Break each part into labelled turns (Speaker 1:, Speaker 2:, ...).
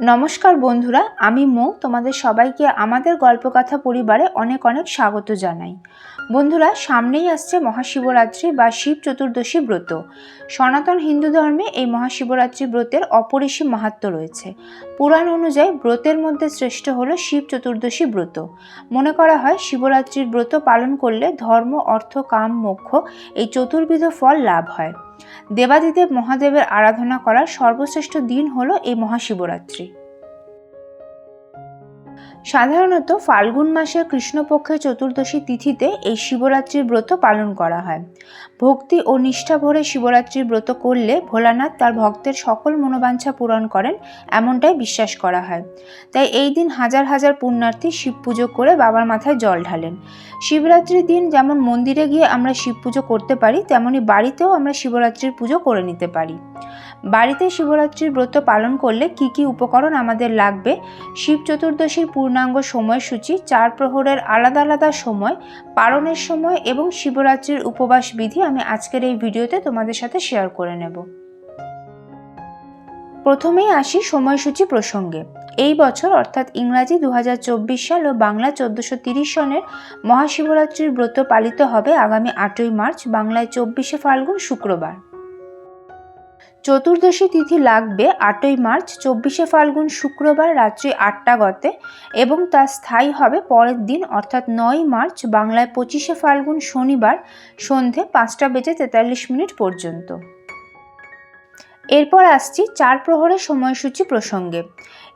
Speaker 1: নমস্কার বন্ধুরা আমি মৌ। তোমাদের সবাইকে আমাদের গল্পকথা পরিবারে অনেক অনেক স্বাগত জানাই। বন্ধুরা, সামনেই আসছে মহাশিবরাত্রি বা শিব চতুর্দশী ব্রত। সনাতন হিন্দু ধর্মে এই মহাশিবরাত্রি ব্রতের অপরিসীম মাহাত্ম রয়েছে। পুরাণ অনুযায়ী ব্রতের মধ্যে শ্রেষ্ঠ হল শিব চতুর্দশী ব্রত। মনে করা হয় শিবরাত্রির ব্রত পালন করলে ধর্ম, অর্থ, কাম, মোক্ষ এই চতুর্বিধ ফল লাভ হয়। দেবাদিদেব মহাদেবের আরাধনা করার সর্বশ্রেষ্ঠ দিন হলো এই মহাশিবরাত্রি। সাধারণত ফাল্গুন মাসের কৃষ্ণপক্ষের চতুর্দশী তিথিতে এই শিবরাত্রির ব্রত পালন করা হয়। ভক্তি ও নিষ্ঠা ভরে শিবরাত্রির ব্রত করলে ভোলানাথ তার ভক্তের সকল মনোবাঞ্ছা পূরণ করেন এমনটাই বিশ্বাস করা হয়। তাই এই দিন হাজার হাজার পুণ্যার্থী শিব পুজো করে বাবার মাথায় জল ঢালেন। শিবরাত্রির দিন যেমন মন্দিরে গিয়ে আমরা শিব পুজো করতে পারি, তেমনি বাড়িতেও আমরা শিবরাত্রির পুজো করে নিতে পারি। বাড়িতে শিবরাত্রির ব্রত পালন করলে কি কি উপকরণ আমাদের লাগবে? শিব চতুর্দশীর পূর্ণাঙ্গ সময়সূচি, চার প্রহরের আলাদা আলাদা সময়, পালনের সময় এবং শিবরাত্রির উপবাস বিধি আমি আজকের এই ভিডিওতে তোমাদের সাথে শেয়ার করে নেব। প্রথমেই আসি সময়সূচি প্রসঙ্গে। এই বছর অর্থাৎ ইংরাজি দু হাজার চব্বিশ সাল ও বাংলা চোদ্দোশো তিরিশ সনের মহাশিবরাত্রির ব্রত পালিত হবে আগামী আটই মার্চ, বাংলায় চব্বিশে ফাল্গুন শুক্রবার। চতুর্দশী তিথি লাগবে আটই মার্চ, চব্বিশে ফাল্গুন শুক্রবার রাত্রি আটটা গতে এবং তা স্থায়ী হবে পরের দিন, অর্থাৎ নয় মার্চ, বাংলায় পঁচিশে ফাল্গুন শনিবার সন্ধে পাঁচটা বেজে তেতাল্লিশ মিনিট পর্যন্ত। এরপর আসছি চার প্রহরের সময়সূচি প্রসঙ্গে।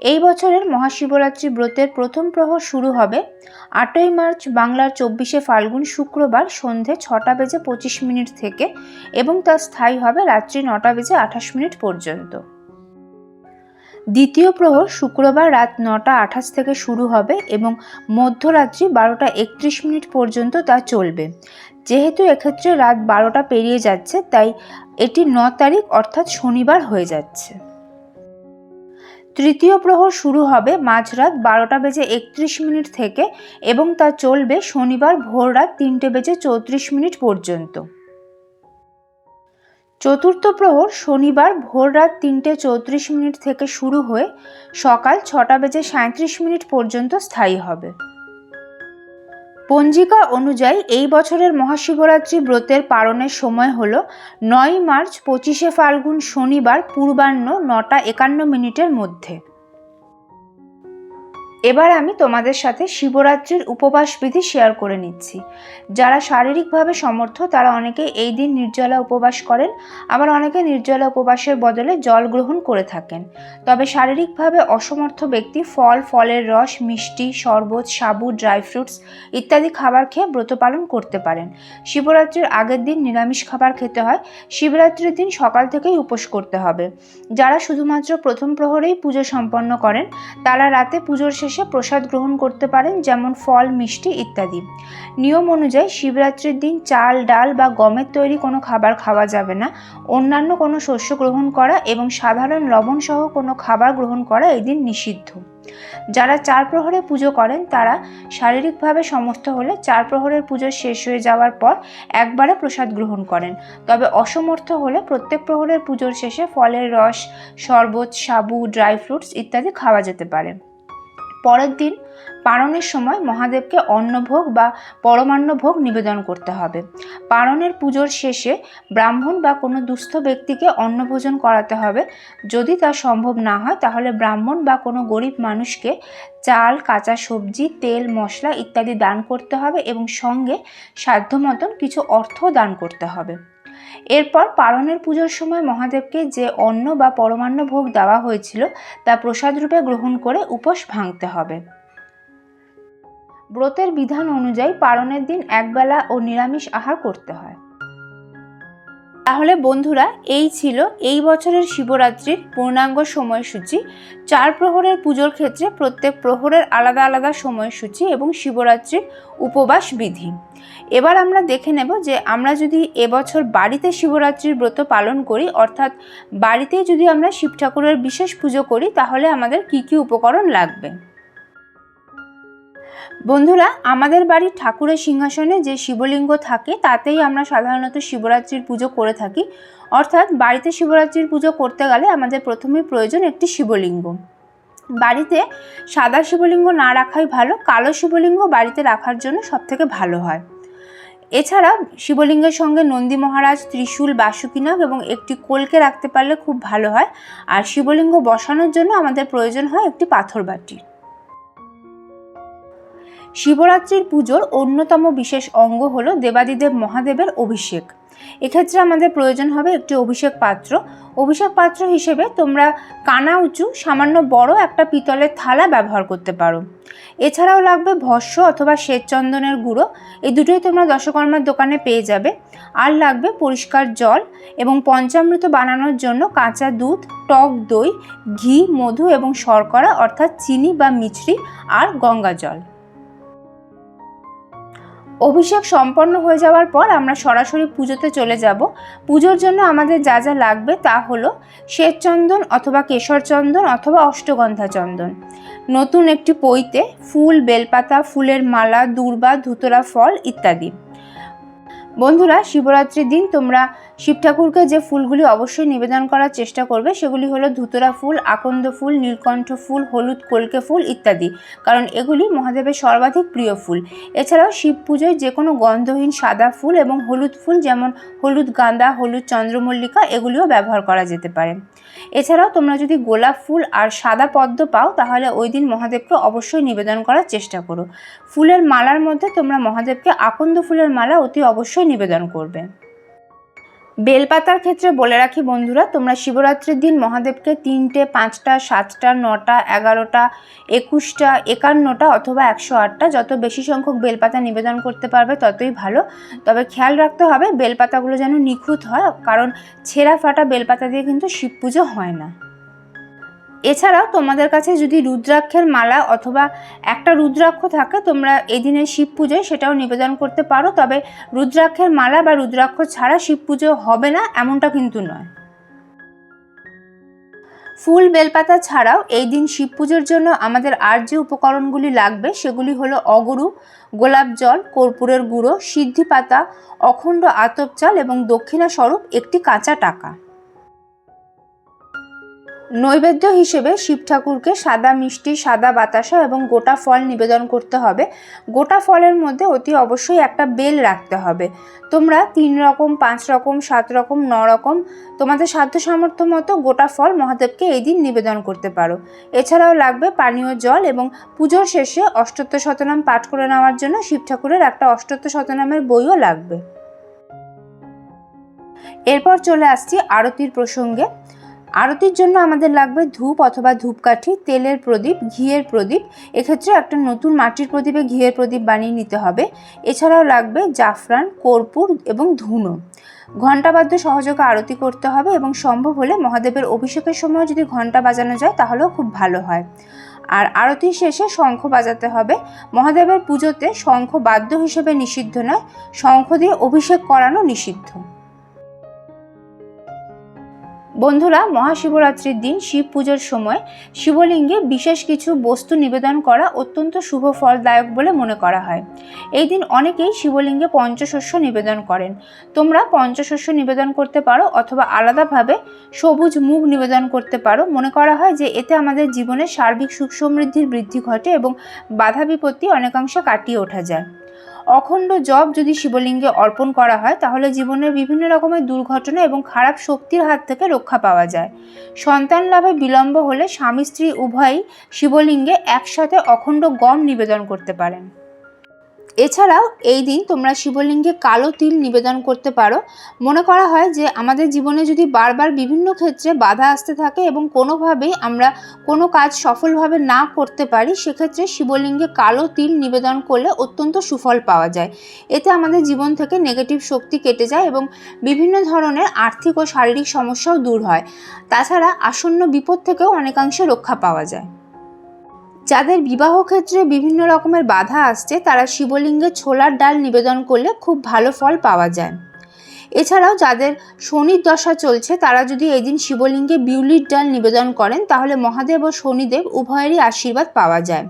Speaker 1: এই বছরের মহাশিবরাত্রি ব্রতের প্রথম প্রহর শুরু হবে আটই মার্চ বাংলার চব্বিশে ফাল্গুন শুক্রবার সন্ধে ছটা বেজে পঁচিশ মিনিট থেকে এবং তা স্থায়ী হবে রাত্রি নটা বেজে আঠাশ মিনিট পর্যন্ত। দ্বিতীয় প্রহর শুক্রবার রাত নটা আঠাশ থেকে শুরু হবে এবং মধ্যরাত্রি বারোটা একত্রিশ মিনিট পর্যন্ত তা চলবে। যেহেতু এক্ষেত্রে রাত বারোটা পেরিয়ে যাচ্ছে, তাই এটি ন তারিখ অর্থাৎ শনিবার হয়ে যাচ্ছে। তৃতীয় প্রহর শুরু হবে মাঝরাত বারোটা বেজে একত্রিশ মিনিট থেকে এবং তা চলবে শনিবার ভোর রাত তিনটে বেজে চৌত্রিশ মিনিট পর্যন্ত। চতুর্থ প্রহর শনিবার ভোর রাত তিনটে চৌত্রিশ মিনিট থেকে শুরু হয়ে সকাল ছটা বেজে সাঁত্রিশ মিনিট পর্যন্ত স্থায়ী হবে। পঞ্জিকা অনুযায়ী এই বছরের মহাশিবরাত্রি ব্রতের পালনের সময় হল নয় মার্চ পঁচিশে ফাল্গুন শনিবার পূর্বাহ্ন নটা একান্ন মিনিটের মধ্যে। এবার আমি তোমাদের সাথে শিবরাত্রির উপবাস বিধি শেয়ার করে নিচ্ছি। যারা শারীরিকভাবে সমর্থ, তারা অনেকে এই দিন নির্জলা উপবাস করেন, আবার অনেকে নির্জলা উপবাসের বদলে জল গ্রহণ করে থাকেন। তবে শারীরিকভাবে অসমর্থ ব্যক্তি ফল, ফলের রস, মিষ্টি, শরবত, সাবু ড্রাই ফ্রুটস ইত্যাদি খাবার খেয়ে ব্রত পালন করতে পারেন। শিবরাত্রির আগের দিন নিরামিষ খাবার খেতে হয়। শিবরাত্রির দিন সকাল থেকেই উপোস করতে হবে। যারা শুধুমাত্র প্রথম প্রহরেই পুজো সম্পন্ন করেন, তারা রাতে পুজোর শেষে প্রসাদ গ্রহণ করতে পারেন, যেমন ফল, মিষ্টি ইত্যাদি। নিয়ম অনুযায়ী শিবরাত্রির দিন চাল, ডাল বা গমের তৈরি কোনো খাবার খাওয়া যাবে না। অন্যান্য কোনো শস্য গ্রহণ করা এবং সাধারণ লবণ সহ কোনো খাবার গ্রহণ করা এই দিন নিষিদ্ধ। যারা চার প্রহরে পুজো করেন, তারা শারীরিকভাবে সমর্থ হলে চার প্রহরের পুজো শেষ হয়ে যাওয়ার পর একবারে প্রসাদ গ্রহণ করেন। তবে অসমর্থ হলে প্রত্যেক প্রহরের পুজোর শেষে ফলের রস, শরবত, সাবু, ড্রাই ফ্রুটস ইত্যাদি খাওয়া যেতে পারে। পরের দিন পারণের সময় মহাদেবকে অন্নভোগ বা পরমান্নভোগ নিবেদন করতে হবে। পারণের পুজোর শেষে ব্রাহ্মণ বা কোনো দুস্থ ব্যক্তিকে অন্নভোজন করাতে হবে। যদি তা সম্ভব না হয়, তাহলে ব্রাহ্মণ বা কোনো গরিব মানুষকে চাল, কাঁচা সবজি, তেল, মশলা ইত্যাদি দান করতে হবে এবং সঙ্গে সাধ্য মতন কিছু অর্থ দান করতে হবে। এরপর পারণের পুজোর সময় মহাদেবকে যে অন্ন বা পরমান্ন ভোগ দেওয়া হয়েছিল, তা প্রসাদ রূপে গ্রহণ করে উপোস ভাঙতে হবে। ব্রতের বিধান অনুযায়ী পারণের দিন একবেলা ও নিরামিষ আহার করতে হয়। তাহলে বন্ধুরা, এই ছিল এই বছরের শিবরাত্রির পূর্ণাঙ্গ সময়সূচি। চার প্রহরের পুজোর ক্ষেত্রে প্রত্যেক প্রহরের আলাদা আলাদা সময়সূচি এবং শিবরাত্রির উপবাস বিধি। এবার আমরা দেখে নেব যে আমরা যদি এবছর বাড়িতে শিবরাত্রির ব্রত পালন করি, অর্থাৎ বাড়িতেই যদি আমরা শিব ঠাকুরের বিশেষ পুজো করি, তাহলে আমাদের কি কি উপকরণ লাগবে? বন্ধুরা, আমাদের বাড়ির ঠাকুরের সিংহাসনে যে শিবলিঙ্গ থাকে, তাতেই আমরা সাধারণত শিবরাত্রির পুজো করে থাকি। অর্থাৎ বাড়িতে শিবরাত্রির পুজো করতে গেলে আমাদের প্রথমেই প্রয়োজন একটি শিবলিঙ্গ। বাড়িতে সাদা শিবলিঙ্গ না রাখাই ভালো, কালো শিবলিঙ্গ বাড়িতে রাখার জন্য সবথেকে ভালো হয়। এছাড়া শিবলিঙ্গের সঙ্গে নন্দী মহারাজ, ত্রিশূল বাসুকিনাগ এবং একটি কোলকে রাখতে পারলে খুব ভালো হয়। আর শিবলিঙ্গ বসানোর জন্য আমাদের প্রয়োজন হয় একটি পাথর বাটি শিবরাত্রির পুজোর অন্যতম বিশেষ অঙ্গ হলো দেবাদিদেব মহাদেবের অভিষেক। এক্ষেত্রে আমাদের প্রয়োজন হবে একটি অভিষেক পাত্র। অভিষেক পাত্র হিসেবে তোমরা কানা উঁচু, সামান্য বড় একটা পিতলের থালা ব্যবহার করতে পারো। এছাড়াও লাগবে ভস্য অথবা শ্বেতচন্দনের গুঁড়ো। এই দুটোই তোমরা দশকর্মার দোকানে পেয়ে যাবে। আর লাগবে পরিষ্কার জল এবং পঞ্চামৃত বানানোর জন্য কাঁচা দুধ, টক দই, ঘি, মধু এবং শর্করা অর্থাৎ চিনি বা মিছরি আর গঙ্গা জল। অভিষেক সম্পন্ন হয়ে যাওয়ার পর আমরা সরাসরি পুজোতে চলে যাব। পুজোর জন্য আমাদের যা যা লাগবে তা হলো শ্বেতচন্দন অথবা কেশর চন্দন অথবা অষ্টগন্ধা চন্দন নতুন একটি পইতে ফুল, বেলপাতা, ফুলের মালা, দূর্বা, ধুতরা, ফল ইত্যাদি। বন্ধুরা, শিবরাত্রির দিন তোমরা শিব ঠাকুরকে যে ফুলগুলি অবশ্যই নিবেদন করার চেষ্টা করবে, সেগুলি হলো ধুতরা ফুল, আকন্দ ফুল, নীলকণ্ঠ ফুল, হলুদ কলকে ফুল ইত্যাদি। কারণ এগুলি মহাদেবের সর্বাধিক প্রিয় ফুল। এছাড়াও শিব পুজোয় যে কোনো গন্ধহীন সাদা ফুল এবং হলুদ ফুল যেমন হলুদ গাঁদা, হলুদ চন্দ্রমল্লিকা, এগুলিও ব্যবহার করা যেতে পারে। এছাড়াও তোমরা যদি গোলাপ ফুল আর সাদা পদ্ম পাও, তাহলে ওই দিন মহাদেবকে অবশ্যই নিবেদন করার চেষ্টা করো। ফুলের মালার মধ্যে তোমরা মহাদেবকে আকন্দ ফুলের মালা অতি অবশ্যই নিবেদন করবে। বেলপাতার ক্ষেত্রে বলে রাখি বন্ধুরা, তোমরা শিবরাত্রির দিন মহাদেবকে তিনটে, পাঁচটা, সাতটা, নটা, এগারোটা, একুশটা, একান্নটা অথবা একশো আটটা যত বেশি সংখ্যক বেলপাতা নিবেদন করতে পারবে ততই ভালো। তবে খেয়াল রাখতে হবে বেলপাতাগুলো যেন নিখুঁত হয়, কারণ ছেঁড়া ফাটা বেলপাতা দিয়ে কিন্তু শিব পুজো হয় না। এছাড়াও তোমাদের কাছে যদি রুদ্রাক্ষের মালা অথবা একটা রুদ্রাক্ষ থাকে, তোমরা এই দিনের শিব পুজোয় সেটাও নিবেদন করতে পারো। তবে রুদ্রাক্ষের মালা বা রুদ্রাক্ষ ছাড়া শিব পুজো হবে না, এমনটা কিন্তু নয়। ফুল বেলপাতা ছাড়াও এই দিন শিব পুজোর জন্য আমাদের আর যে উপকরণগুলি লাগবে, সেগুলি হলো অগরু, গোলাপ জল, কর্পূরের গুঁড়ো, সিদ্ধি পাতা, অখণ্ড আতপ চাল এবং দক্ষিণা স্বরূপ একটি কাঁচা টাকা। নৈবেদ্য হিসেবে শিব ঠাকুরকে সাদা মিষ্টি, সাদা বাতাসা এবং গোটা ফল নিবেদন করতে হবে। গোটা ফলের মধ্যে অতি অবশ্যই একটা বেল রাখতে হবে। তোমরা তিন রকম, পাঁচ রকম, সাত রকম, ন রকম তোমাদের সাধ্য সামর্থ্য মতো গোটা ফল মহাদেবকে এই দিন নিবেদন করতে পারো। এছাড়াও লাগবে পানীয় জল এবং পুজোর শেষে অষ্টত্ব শতনাম পাঠ করে নেওয়ার জন্য শিব ঠাকুরের একটা অষ্টত্ব শতনামের বইও লাগবে। এরপর চলে আসছি আরতির প্রসঙ্গে। আরতির জন্য আমাদের লাগবে ধূপ অথবা ধূপকাঠি, তেলের প্রদীপ, ঘিয়ের প্রদীপ। এক্ষেত্রে একটা নতুন মাটির প্রদীপে ঘিয়ের প্রদীপ বানিয়ে নিতে হবে। এছাড়াও লাগবে জাফরান, কর্পূর এবং ধুনো। ঘণ্টাবাদ্য সহযোগে আরতি করতে হবে এবং সম্ভব হলে মহাদেবের অভিষেকের সময় যদি ঘণ্টা বাজানো যায় তাহলেও খুব ভালো হয়। আর আরতি শেষে শঙ্খ বাজাতে হবে। মহাদেবের পুজোতে শঙ্খ বাদ্য হিসেবে নিষিদ্ধ নয়, শঙ্খ দিয়ে অভিষেক করানো নিষিদ্ধ। বন্ধুরা, মহাশিবরাত্রির দিন শিব পুজোর সময় শিবলিঙ্গে বিশেষ কিছু বস্তু নিবেদন করা অত্যন্ত শুভ ফলদায়ক বলে মনে করা হয়। এই দিন অনেকেই শিবলিঙ্গে পঞ্চশস্য নিবেদন করেন। তোমরা পঞ্চশস্য নিবেদন করতে পারো অথবা আলাদাভাবে সবুজ মুখ নিবেদন করতে পারো। মনে করা হয় যে এতে আমাদের জীবনে সার্বিক সুখ সমৃদ্ধির বৃদ্ধি ঘটে এবং বাধা বিপত্তি অনেকাংশে কাটিয়ে ওঠা যায়। অখণ্ড জব যদি শিবলিঙ্গে অর্পণ করা হয়, তাহলে জীবনের বিভিন্ন রকমের দুর্ঘটনা এবং খারাপ শক্তির হাত থেকে রক্ষা পাওয়া যায়। সন্তান লাভে বিলম্ব হলে স্বামী স্ত্রী উভয়ই শিবলিঙ্গে একসাথে অখণ্ড গম নিবেদন করতে পারেন। এছাড়াও এই দিন তোমরা শিবলিঙ্গে কালো তিল নিবেদন করতে পারো। মনে করা হয় যে আমাদের জীবনে যদি বারবার বিভিন্ন ক্ষেত্রে বাধা আসতে থাকে এবং কোনোভাবেই আমরা কোনো কাজ সফলভাবে না করতে পারি, সেক্ষেত্রে শিবলিঙ্গে কালো তিল নিবেদন করলে অত্যন্ত সুফল পাওয়া যায়। এতে আমাদের জীবন থেকে নেগেটিভ শক্তি কেটে যায় এবং বিভিন্ন ধরনের আর্থিক ও শারীরিক সমস্যাও দূর হয়। তাছাড়া আসন্ন বিপদ থেকেও অনেকাংশে রক্ষা পাওয়া যায়। যাদের বিবাহ ক্ষেত্রে বিভিন্ন রকমের বাধা আসছে, তারা শিবলিঙ্গে ছোলার ডাল নিবেদন করলে খুব ভালো ফল পাওয়া যায়। এছাড়াও যাদের শনির দশা চলছে, তারা যদি এই দিন শিবলিঙ্গে বিউলির ডাল নিবেদন করেন, তাহলে মহাদেব ও শনিদেব উভয়েরই আশীর্বাদ পাওয়া যায়।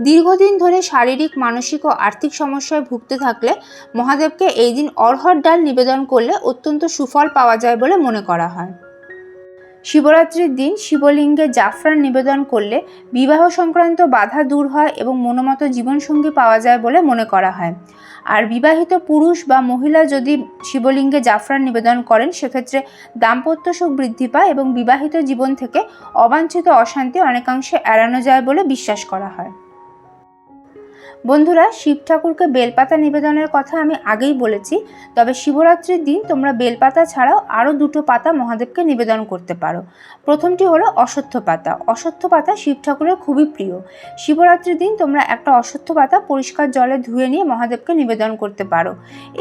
Speaker 1: দীর্ঘদিন ধরে শারীরিক, মানসিক ও আর্থিক সমস্যায় ভুগতে থাকলে মহাদেবকে এই দিন অরহর ডাল নিবেদন করলে অত্যন্ত সুফল পাওয়া যায় বলে মনে করা হয়। শিবরাত্রির দিন শিবলিঙ্গে জাফরান নিবেদন করলে বিবাহ সংক্রান্ত বাধা দূর হয় এবং মনোমত জীবনসঙ্গী পাওয়া যায় বলে মনে করা হয়। আর বিবাহিত পুরুষ বা মহিলা যদি শিবলিঙ্গে জাফরান নিবেদন করেন, সেক্ষেত্রে দাম্পত্য সুখ বৃদ্ধি পায় এবং বিবাহিত জীবন থেকে অবাঞ্ছিত অশান্তি অনেকাংশে এড়ানো যায় বলে বিশ্বাস করা হয়। বন্ধুরা, শিব ঠাকুরকে বেলপাতা নিবেদনের কথা আমি আগেই বলেছি, তবে শিবরাত্রির দিন তোমরা বেলপাতা ছাড়াও আরও দুটো পাতা মহাদেবকে নিবেদন করতে পারো। প্রথমটি হলো অশ্বত্থ পাতা। অশ্বত্থ পাতা শিব ঠাকুরের খুবই প্রিয়। শিবরাত্রির দিন তোমরা একটা অশ্বত্থ পাতা পরিষ্কার জলে ধুয়ে নিয়ে মহাদেবকে নিবেদন করতে পারো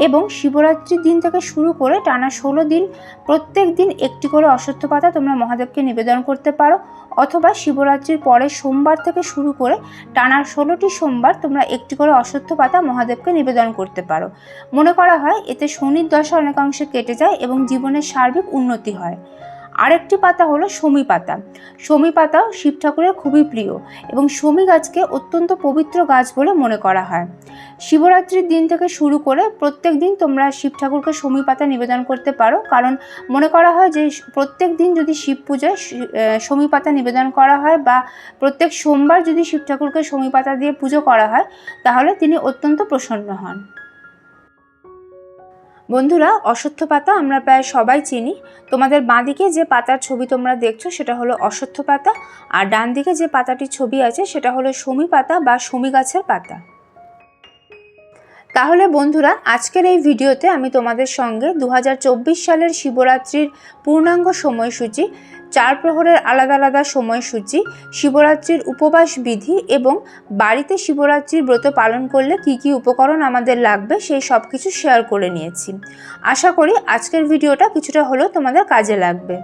Speaker 1: এবং শিবরাত্রির দিন থেকে শুরু করে টানা ষোলো দিন প্রত্যেক দিন একটি করে অশ্বত্থ পাতা তোমরা মহাদেবকে নিবেদন করতে পারো অথবা শিবরাত্রির পরে সোমবার থেকে শুরু করে টানা ষোলোটি সোমবার তোমরা একটি করে অশ্বত্থ পাতা মহাদেবকে নিবেদন করতে পারো। মনে করা হয়, এতে শনির দশা অনেকাংশে কেটে যায় এবং জীবনের সার্বিক উন্নতি হয়। আরেকটি পাতা হলো সমী পাতা। সমী পাতাও শিব ঠাকুরের খুবই প্রিয় এবং সমী গাছকে অত্যন্ত পবিত্র গাছ বলে মনে করা হয়। শিবরাত্রির দিন থেকে শুরু করে প্রত্যেক দিন তোমরা শিব ঠাকুরকে সমী পাতা নিবেদন করতে পারো। কারণ মনে করা হয় যে প্রত্যেক দিন যদি শিব পূজায় সমী পাতা নিবেদন করা হয় বা প্রত্যেক সোমবার যদি শিব ঠাকুরকে সমী পাতা দিয়ে পুজো করা হয়, তাহলে তিনি অত্যন্ত প্রসন্ন হন। বন্ধুরা, অশ্বত্থ পাতা আমরা প্রায় সবাই চিনি। তোমাদের বাঁ দিকে যে পাতার ছবি তোমরা দেখছ সেটা হলো অশ্বত্থ পাতা, আর ডান দিকে যে পাতাটির ছবি আছে সেটা হলো সমি পাতা বা সমী গাছের পাতা। তাহলে বন্ধুরা, আজকের এই ভিডিওতে আমি তোমাদের সঙ্গে দু হাজার চব্বিশ সালের শিবরাত্রির পূর্ণাঙ্গ সময়সূচি চার প্রহরের আলাদা আলাদা সময়সূচি, শিবরাত্রির উপবাস বিধি এবং বাড়িতে শিবরাত্রির ব্রত পালন করলে কি কি উপকরণ আমাদের লাগবে সেই সব কিছু শেয়ার করে নিয়েছি। আশা করি আজকের ভিডিওটা কিছুটা হলেও তোমাদের কাজে লাগবে।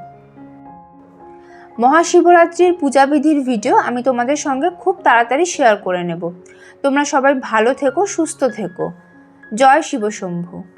Speaker 1: মহাশিবরাত্রির পূজাবিধির ভিডিও আমি তোমাদের সঙ্গে খুব তাড়াতাড়ি শেয়ার করে নেব। তোমরা সবাই ভালো থেকো, সুস্থ থেকো। জয় শিবশম্ভু।